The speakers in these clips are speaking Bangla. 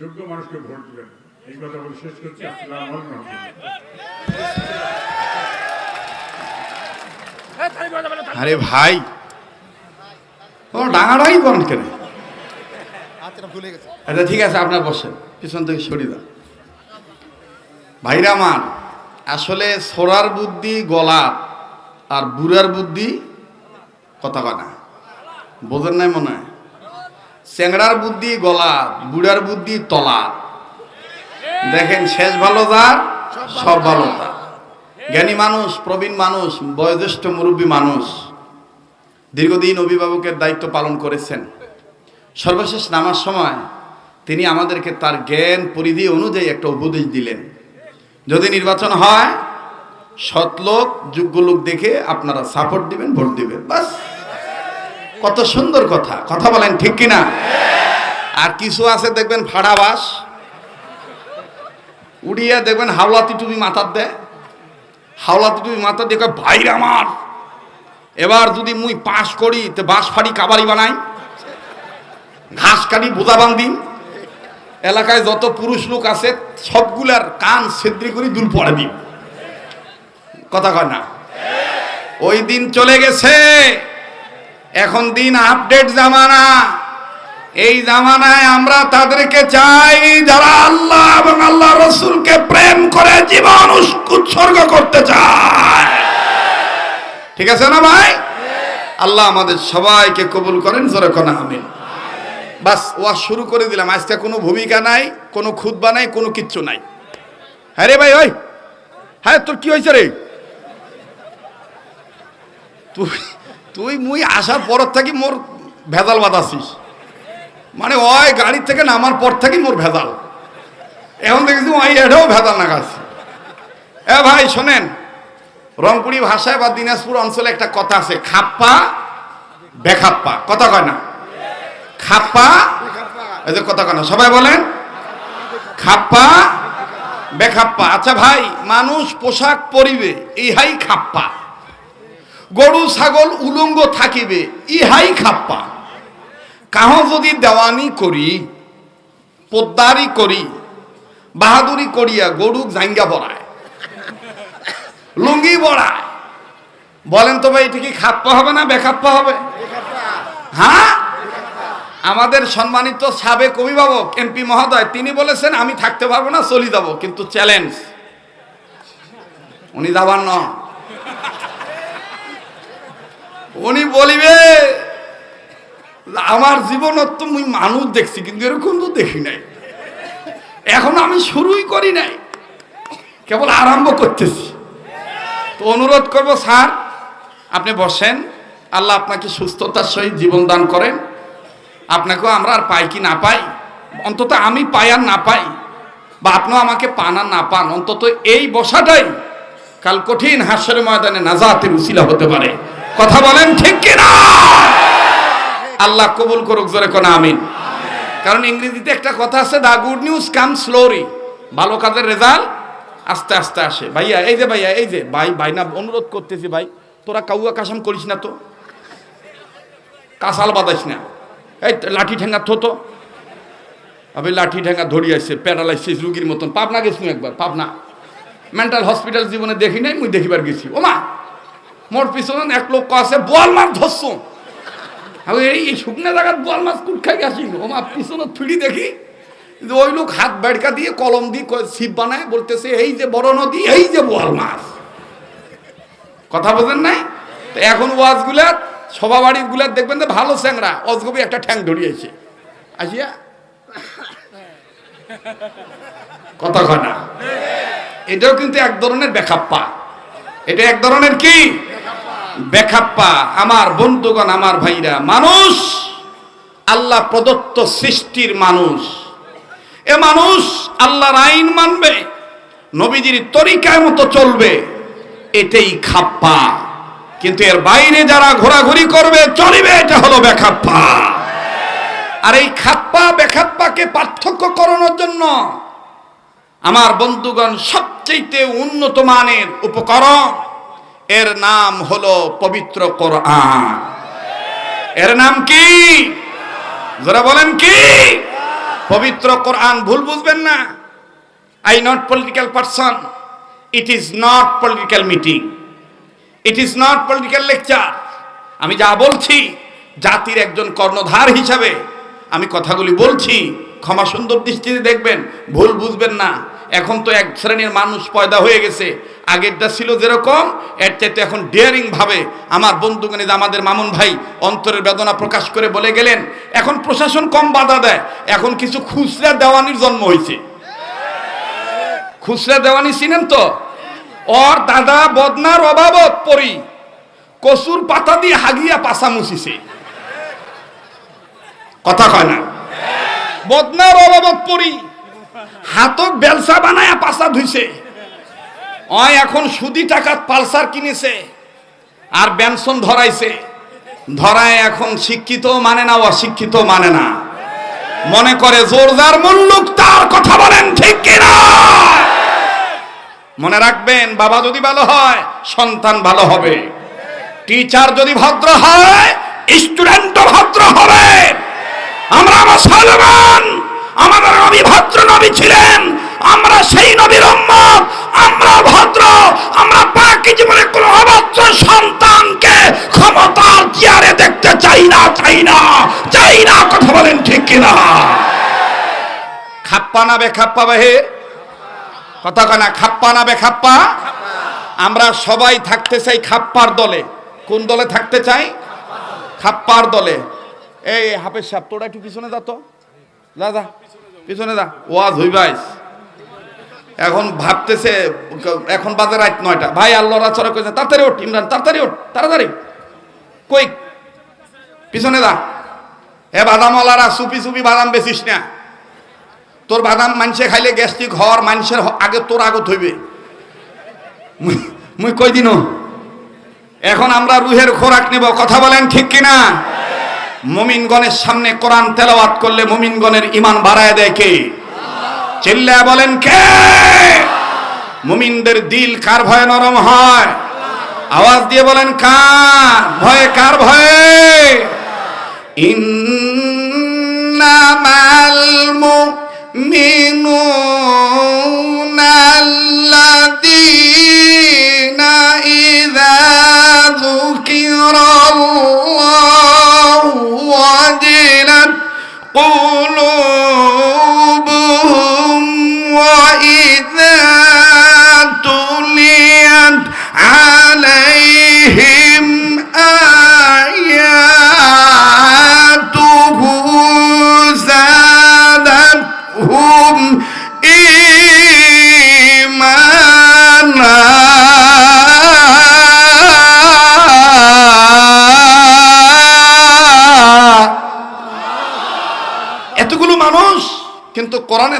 যোগ্য মানুষকে ভোট দিবেন। এই কথা বলে শেষ করছি। আসসালাম আরে ভাই ও ডাঙাডাই করেন কেন? আচ্ছা আচ্ছা ঠিক আছে আপনার বসেন। পিছন থেকে সরিয়ে দাও ভাইরা আমার আসলে সোরার বুদ্ধি গলা আর বুড়ার বুদ্ধি কথা কয় না। বোঝেন নাই মনে হয়? চ্যাংড়ার বুদ্ধি গলা, বুড়ার বুদ্ধি তলা। দেখেন, শেষ ভালো যার সব ভালো তার জ্ঞানী মানুষ, প্রবীণ মানুষ, বয়োজ্যেষ্ঠ মুরব্বী মানুষ। দীর্ঘদিন অভিভাবকের দায়িত্ব পালন করেছেন। সর্বশেষ নামার সময় তিনি আমাদেরকে তার জ্ঞান পরিধি অনুযায়ী একটা উপদেশ দিলেন। যদি নির্বাচন হয় সৎ লোক যোগ্য লোক দেখে আপনারা সাপোর্ট দিবেন ভোট দিবেন, বাস। কত সুন্দর কথা। কথা বলেন ঠিক কিনা? আর কিছু আছে দেখবেন ফাড়াবাস উড়িয়ে দেখবেন হাওলাতি টুপি মাথার দেয়। হাওলাতি টুপি মাথার দিয়ে ভাইর আমার। এবার যদি মুই পাশ করি, তো বাঁশ ফাড়ি কাবারি বানাই। ঘাস কাটি বোঝা বান্ধি এলাকায় যত পুরুষ লোক আছে, সবগুলার কান ছেদ্রি করে দূর পড়ে দিন কথা কয় না? ওই দিন চলে গেছে। এখন দিন আপডেট জামানা। এই জামানায় আমরা তাদেরকে চাই, যারা আল্লাহ এবং আল্লাহ রসুলকে প্রেম করে জীবন উৎসর্গ করতে চায়। ঠিক আছে না ভাই? আল্লাহ আমাদের সবাইকে কবুল করেন, জোরে কোনা আমিন। বাস ওয়া শুরু করে দিলাম। আজকে কোনো ভূমিকা নাই, কোনো খুদবা নাই, কোনো কিচ্ছু নাই। হ্যাঁ রে ভাই, ওই। হ্যাঁ তোর কি হয়েছে রে? তুই তুই মুই আসার পর থাকি মোর ভেজাল বাঁধাছিস মানে ওই গাড়ি থেকে নামার পর থাকি মোর ভেজাল। এখন দেখেছি ওই এটাও ভেজাল নাগাছি এ ভাই, শোনেন, রংপুরি ভাষায় বা দিনাজপুর অঞ্চলে একটা কথা আছে, খাপ্পা, বেখাপ্পা। কথা কয় না? খাপ্পা, এই যে কথা কয় না, সবাই বলেন? খাপ্পা, বেখাপ্পা। আচ্ছা ভাই, মানুষ পোশাক পরিবে, ইহাই খাপ্পা। গরু, ছাগল, উলঙ্গ থাকিবে, ইহাই খাপ্পা। কাহ যদি দেওয়ানি করি, পোদ্দারি করি, বাহাদুরি করিয়া গরু জাঙ্গা বড়ায়, লুঙ্গি বড়ায়, বলেন তো ভাই, এটা কি খাপ্পা হবে না বেখাপ্পা হবে? হ্যাঁ? আমাদের সম্মানিত সাবেক অভিভাবক এমপি মহোদয়, তিনি বলেছেন, আমি থাকতে পারব না, চলে যাব, কিন্তু চ্যালেঞ্জ উনি যাবার ন উনি বলিবে, আমার জীবনত মুই মানুষ দেখছি, কিন্তু এরকম তো দেখি নাই। এখন আমি শুরুই করি নাই, কেবল আরম্ভ করতেছি। তো অনুরোধ করব, স্যার, আপনি বসেন, আল্লাহ আপনাকে সুস্থতার সহিত জীবন দান করেন। আপনাকেও আমরা আর পাই কি না পাই? অন্তত আমি পাই আর না পাই, বা আপনিও আমাকে পান আর না পান, অন্তত এই বসাটাই কাল কঠিন হাস্যের ময়দানে নাজাতের উসিলা হতে পারে। কথা বলেন ঠিক কিনা? আল্লাহ কবুল করুক, জোরে কোন আমিন। কারণ ইংরেজিতে একটা কথা আছে, দা গুড নিউজ কাম স্লোরি ভালো কাজের রেজাল্ট আস্তে আস্তে আসে। ভাইয়া, এই যে ভাইয়া, এই যে, ভাই ভাই না, অনুরোধ করতেছি ভাই, তোরা কাউয়া কাসাম করিস না তো। কাসাল বাদাইস না। এই, লাঠি ঠেঙ্গা থতো আবে, লাঠি ঠেঙ্গা ধরিয়ে ধরিয়াছে প্যারালাইসিস রুগীর মতন। পাবনা গেছি একবার, পাবনা। মেন্টাল হসপিটাল জীবনে দেখি নাই, মুই দেখিবার গেছি। ও মা মোর পিছনে এক লোক আছে, বোয়াল মাছ ধরছ আমি এই এই শুকনো জায়গার বোয়াল মাছ কুট খাই গেছি। ও মা, পিছনে ফিরি দেখি। ওই লোক হাত বেড়কা দিয়ে কলম দিয়ে ছিপ বানায়, বলতেছে, এই যে বড় নদী, এই যে বোয়াল মাছ। কথা বোঝেন নাই? তো এখন ওয়াজগুলা সভা বাড়িগুলা দেখবেন ভালো স্যাংরা অজগবি একটা ঠ্যাং ধরিয়েছে। আসিয়া। কথা এটাও কিন্তু এক ধরনের বেখাপ্পা। এটা এক ধরনের কি? বেখাপ্পা, আমার বন্ধুগণ, আমার ভাইরা, মানুষ, আল্লাহ প্রদত্ত সৃষ্টির মানুষ। এ মানুষ আল্লাহর আইন মানবে, নবীজির তরিকায় মতো চলবে, এটাই খাপ্পা। কিন্তু এর বাইরে যারা ঘোরাঘুরি করবে, চলিবে, এটা হলো বেখাপ্পা। আর এই খাপ্পা, বেখাপ্পাকে পার্থক্য করানোর জন্য আমার বন্ধুগণ সবচেয়ে উন্নত মানের উপকরণ এর নাম হলো পবিত্র কোরআন। এর নাম কি? যারা বলেন কি? পবিত্র কোরআন, ভুল বুঝবেন না। I not political person it is not political meeting it is not political lecture আমি যা বলছি জাতির একজন কর্ণধার হিসাবে আমি কথাগুলি বলছি, ক্ষমা সুন্দর দৃষ্টিতে দেখবেন, ভুল বুঝবেন না। এখন তো এক শ্রেণির মানুষ পয়দা হয়ে গেছে। আগেরটা ছিল যেরকম, এর চাইতে এখন ডেয়ারিং ভাবে আমার বন্ধুগণে আমাদের মামুন ভাই অন্তরের বেদনা প্রকাশ করে বলে গেলেন, এখন প্রশাসন কম বাধা দেয়, এখন কিছু খুচরা দেওয়ানির জন্ম হয়েছে। খুচরা দেওয়ানি চিনেন তো? ওর দাদা বদনার অভাবত পরি, কচুর পাতা দিয়ে হাগিয়া পাশা মুছিছে। কথা কয় না? বদনার অভাবত পরি, হাতক বেলসা বানায়া পাশা ধুইছে। অয়, এখন সুদি টাকাত পালসার কিনেছে আর বেনসন ধরাইছে। ধরায় এখন শিক্ষিত মানে না, অশিক্ষিত মানে না। মনে করে জোরদার মুল্লুক, তার কথা বলেন ঠিক কিনা? মনে রাখবেন, বাবা যদি ভালো হয়, সন্তান ভালো হবে। টিচার যদি ভদ্র হয় স্টুডেন্টও ভদ্র হবে। আমরা মুসলমান, আমাদের নবী ভদ্র নবী ছিলেন আমরা সেই নবীর আমরা ভদ্র, আমরা বাকি জীবনে কোনো অভদ্র সন্তানকে ক্ষমতার চেয়ারে দেখতে চাই না চাই না চাই না, কথা বলেন ঠিক কিনা? খাপ্পা না বে খাপ্পা বাহে কথা কয় না, খাপ্পা না বে খাপ্পা? আমরা সবাই থাকতে চাই খাপ্পার দলে। কোন দলে থাকতে চাই? খাপ্পার দলে। এই হাফেজ সাহেব, তোরা একটু পিছনে যা তো। যা, পিছনে যা। ওয়াজ হইবাইস। এখন ভাবতেছে এখন বাজে রাত নয়টা। ভাই আল্লাহর আচরা কইছে তাড়াতাড়ি ওঠ ইমরান তাড়াতাড়ি ওঠ তাড়াতাড়ি। কই? পিছনে যা। হে বাদাম বাদামওয়ালারা সুপি সুপি বাদাম বেচিস না। তোর বাদাম মানুষে খাইলে গ্যাস্ট্রিক হওয়ার মানুষের আগে তোর আগত হইবে। মুই- মুই কই দিন? এখন আমরা রুহের খোরাক নেব। কথা বলেন ঠিক কিনা? মুমিনগণের সামনে কোরআন তেলাওয়াত করলে মুমিনগণের ইমান বাড়ায় দেয় কে? চিল্লা বলেন কে? মুমিনদের দিল কার ভয়ে নরম হয়? আওয়াজ দিয়ে বলেন কার ভয়ে কার ভয়ে? ইন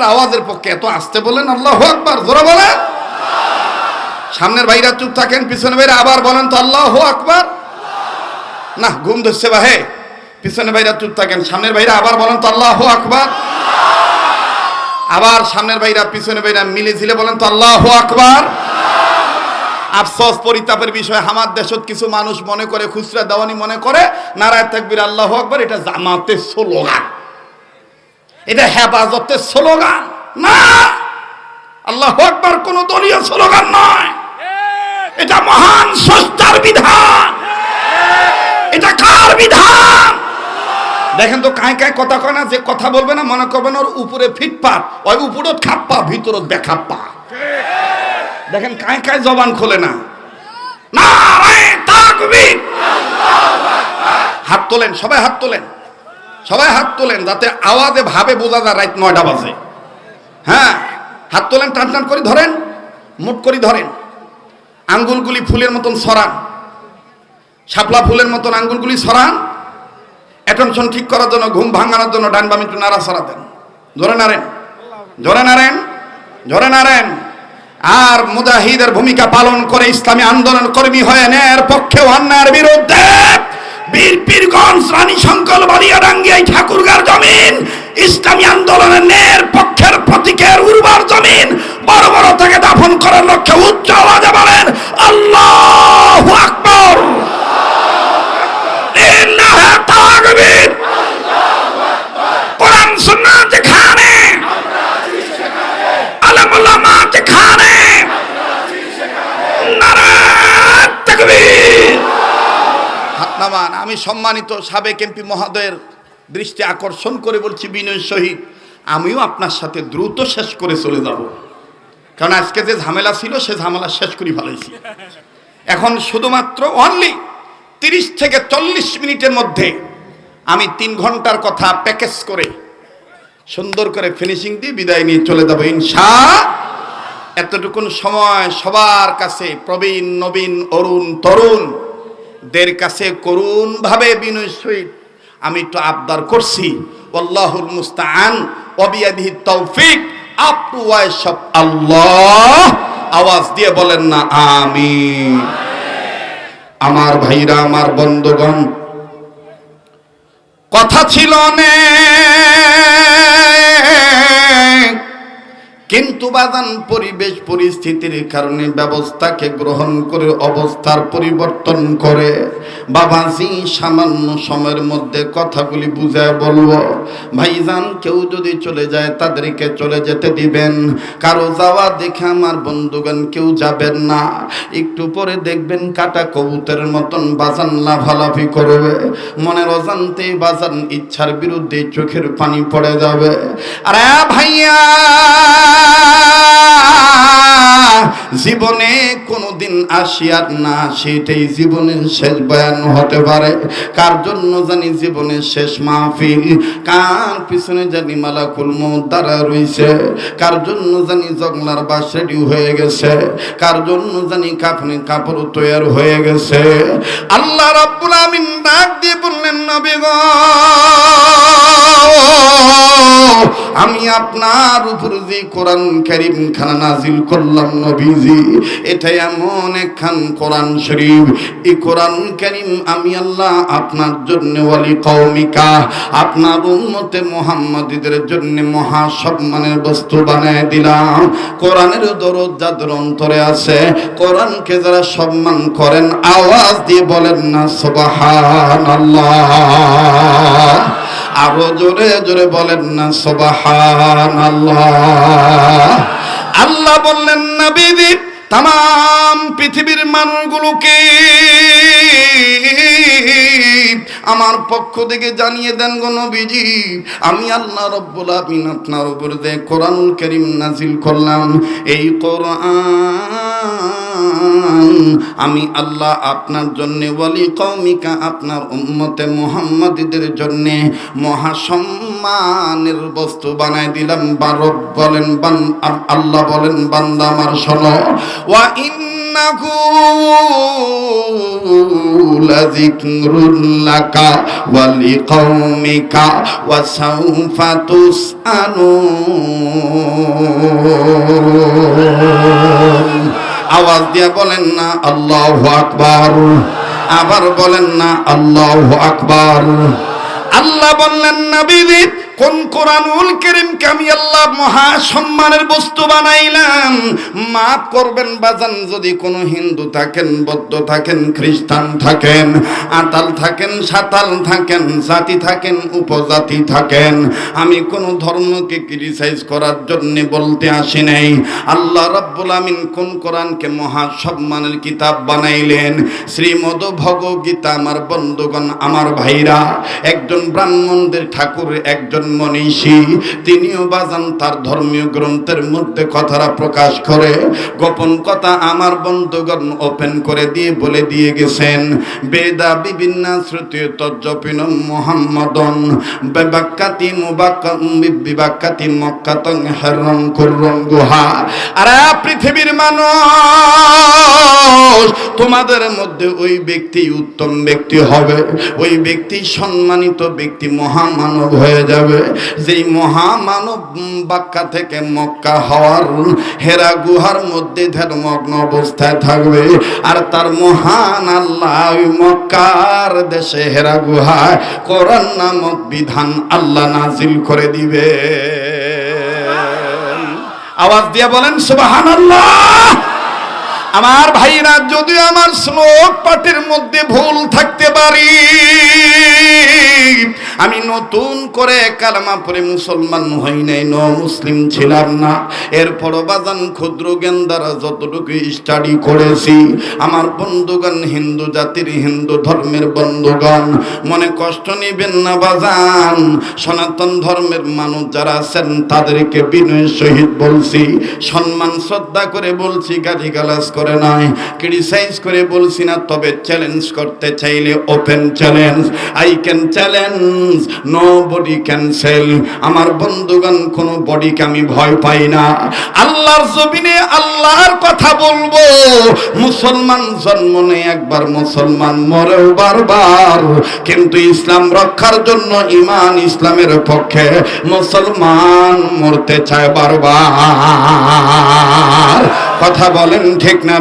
কোরআনের আওয়াজের পক্ষে এত আসতে বলেন? আল্লাহ আকবার, জোরা বলেন। সামনের ভাইরা চুপ থাকেন, পিছনে ভাইরা আবার বলেন তো আল্লাহ আকবার। না, ঘুম ধরছে বা হে? পিছনে ভাইরা চুপ থাকেন, সামনের ভাইরা আবার বলেন তো আল্লাহ আকবার। আবার সামনের ভাইরা, পিছনে ভাইরা মিলে ঝিলে বলেন তো আল্লাহ আকবার। আফসোস, পরিতাপের বিষয় আমার দেশত কিছু মানুষ মনে করে, খুচরা দেওয়ানি মনে করে, নারায় তাকবির, আল্লাহ আকবার, এটা জামাতের স্লোগান এটা হেফাজতের স্লোগান। না! আল্লাহ আকবার কোন দলীয় স্লোগান নয়। এটা মহান সস্তার বিধান। এটা কার বিধান? দেখেন তো কায় কায় কথা কয় না, যে কথা বলবে না, মনে করবেন ওর উপরে ফিটপাত, ওই উপরত খাপ্পা, ভিতরত বেখাপ্পা। দেখেন কায় কায় জবান খোলে না। হাত তোলেন, সবাই হাত তোলেন। সবাই হাত তোলেন যাতে আওয়াজে, ভাবে বোঝা যায় রাত নয়টা বাজে। হ্যাঁ হাত তোলেন, টান টান করে ধরেন, মুট করে ধরেন। আঙ্গুলগুলি ফুলের মতন সরান। শাপলা ফুলের মতন আঙ্গুলগুলি সরান। অ্যাটেনশন ঠিক করার জন্য, ঘুম ভাঙানোর জন্য ডান বাম একটু নাড়া সরা দেন। জোরে নাড়েন। জোরে নাড়েন। জোরে নাড়েন। আর মুজাহিদের ভূমিকা পালন করে ইসলামী আন্দোলন কর্মী হয়ে ন্যায়ের পক্ষে অন্যায়ের বিরুদ্ধে বীর রানী শঙ্কল বালিয়াডাঙ্গিয়াই ঠাকুরগার জমিন। ইসলামী আন্দোলনের পক্ষের প্রতীকের উর্বর জমিন। বড় বড় থেকে দাফন করার লক্ষ্যে উচ্চ আওয়াজে বলেন, আল্লাহ আকবর। আমি সম্মানিত সাবেক এমপি মহোদয়ের দৃষ্টি আকর্ষণ করে বলছি, বিনয় সহিত আমিও আপনার সাথে দ্রুত শেষ করে চলে যাব। কারণ আজকে যে ঝামেলা ছিল, সে ঝামেলা শেষ করি ফেলাইছি। এখন শুধুমাত্র অনলি তিরিশ থেকে চল্লিশ মিনিটের মধ্যে আমি তিন ঘণ্টার কথা প্যাকেজ করে সুন্দর করে ফিনিশিং দিয়ে বিদায় নিয়ে চলে যাব, ইনশা এতটুকুন সময় সবার কাছে প্রবীণ, নবীন, অরুণ, তরুণ দের কাছে করুণ ভাবে বিনয় সহিত আমি একটু আবদার করছি। আল্লাহুল মুস্তাআন অবিয়াদিহি তৌফিক, আপ টু আল্লাহ আওয়াজ দিয়ে বলেন না, আমিন। আমার ভাইরা, আমার বন্ধুগণ, কথা ছিল অনেক। কিন্তু বাদান পরিবেশ পরিস্থিতির কারণে ব্যবস্থাকে গ্রহণ করে অবস্থার পরিবর্তন করে। বাবাজি সামান্য সময়ের মধ্যে কথাগুলি বুঝায় বলব, ভাইজান, কেউ যদি চলে যায় তাদেরকে চলে যেতে দিবেন। কারও যাওয়া দেখে আমার বন্ধুগণ কেউ যাবেন না। একটু পরে দেখবেন কাটা কবুতরের মতন বাজান লাফালাফি করবে। মনের অজান্তে বাজান ইচ্ছার বিরুদ্ধে চোখের পানি পড়ে যাবে। আরে ভাইয়া! জীবনে কোনোদিন আসিয়ার না সেটাই জীবনের শেষ বয়ান হতে পারে। কার জন্য জানি জীবনের শেষ মাহফিল? কার পিছনে জানি মালাকুল মৌত দ্বারা রইছে? কার জন্য জানি জগলার বাস রেডি হয়ে গেছে? কার জন্য জানি কাপড়ে কাপড় তৈরি হয়ে গেছে? আল্লাহ রাব্বুল আমিন ডাক দিয়ে বললেন, নবী গো আমি আপনার উপর যে কোরআন কারিম খানা নাজিল করলাম নবীজি, এটা এমন একখান কোরআন শরীফ। এই কোরআন কারিম আমি আল্লাহ আপনার জন্য ওয়ালি কৌমিকা আপনার উম্মতে মোহাম্মদীদের জন্য মহা সম্মানের বস্তু বানায় দিলাম। কোরআনের দরদ যাদের অন্তরে আছে, কোরআনকে যারা সম্মান করেন, আওয়াজ দিয়ে বলেন না সুবহান আল্লাহ আরও জোরে জোরে বলেন না সবাহান আল্লাহ আল্লাহ বললেন না বিদি তাম পৃথিবীর মানুষগুলোকে আমার পক্ষ থেকে জানিয়ে দেন গো নবীজি, আমি আল্লাহ রব্বুল আমিন আপনার উপর যে কোরআনুল করিম নাজিল করলাম, এই কোরআন আমি আল্লাহ আপনার জন্য বলি কৌমিকা আপনার উম্মতে মোহাম্মদীদের জন্য মহাসম্মানের বস্তু বানাই দিলাম। বারব বলেন বান আল্লাহ বলেন, বান্দা আমার শোনো। লাকা ওয়া লিকাউমিকা ওয়া সাউফা তুসআলুন আওয়াজ দিয়ে বলেন না, আল্লাহু আকবার। আবার বলেন না, আল্লাহু আকবার। আল্লাহ বললেন, নবীজি কোন কোরআনুল করিমকে আমি আল্লাহ মহা সম্মানের বস্তু বানাইলাম? মাফ করবেন বাজান, যদি কোনো হিন্দু থাকেন, বৌদ্ধ থাকেন, খ্রিস্টান থাকেন, আতাল থাকেন, সাতাল থাকেন, জাতি থাকেন, উপজাতি থাকেন, আমি কোনো ধর্মকে ক্রিটিসাইজ করার জন্য বলতে আসি নাই। আল্লাহ রাব্বুল আমিন কোন কোরআনকে মহা সম্মানের কিতাব বানাইলেন? শ্রীমদ ভগবগীতা আমার বন্ধুগণ, আমার ভাইরা, একজন ব্রাহ্মণদের ঠাকুর, একজন মনীষী, তিনিও বাজান তার ধর্মীয় গ্রন্থের মধ্যে কথাটা প্রকাশ করে। গোপন কথা আমার বন্ধুগণ ওপেন করে দিয়ে বলে দিয়ে গেছেন, বেদা বিভিন্ন শ্রুতি তজ্জপিন মোহাম্মদন, বেবাক্কাতি বিবাক্কাতি মক্কাতং হেরং কুরং গুহা। আর পৃথিবীর মানুষ, তোমাদের মধ্যে ওই ব্যক্তি উত্তম ব্যক্তি হবে, ওই ব্যক্তি সম্মানিত ব্যক্তি মহামানব হয়ে যাবে। যেই মহামানব বাক্কা থেকে মক্কা হওয়ার হেরা গুহার মধ্যে ধর্মগ্ন অবস্থায় থাকবে, আর তার মহান আল্লাহ ওই মক্কার দেশে হেরা গুহায় কোরআন নামক বিধান আল্লাহ নাজিল করে দিবে আওয়াজ দিয়ে বলেন, সুবহানাল্লাহ! আমার ভাইরা, যদি আমার শ্লোক পাঠের মধ্যে ভুল থাকতে পারি, আমি নতুন করে কালামা পরে মুসলমান হই নাই, ন মুসলিম ছিলাম না। এরপর বাজান ক্ষুদ্র জ্ঞান দ্বারা যতটুকু স্টাডি করেছি, আমার বন্ধুগণ হিন্দু জাতির হিন্দু ধর্মের বন্ধুগণ, মনে কষ্ট নিবেন না বাজান। সনাতন ধর্মের মানুষ যারা আছেন, তাদেরকে বিনয়ের সহিত বলছি, সম্মান শ্রদ্ধা করে বলছি গালি গালাজ করে নয় ক্রিটিসাইজ করে বলছি না, তবে চ্যালেঞ্জ করতে চাইলে open challenge I can challenge nobody cancel আমার বন্ধুগণ, কোনো বডিকে আমি ভয় পাই না। আল্লাহর জমিনে আল্লাহর কথা বলব। মুসলমান জন্ম নেই একবার, মুসলমান মরেও বারবার। কিন্তু ইসলাম রক্ষার জন্য ইমান ইসলামের পক্ষে মুসলমান মরতে চায় বারবার। কথা বলেন ঠিক না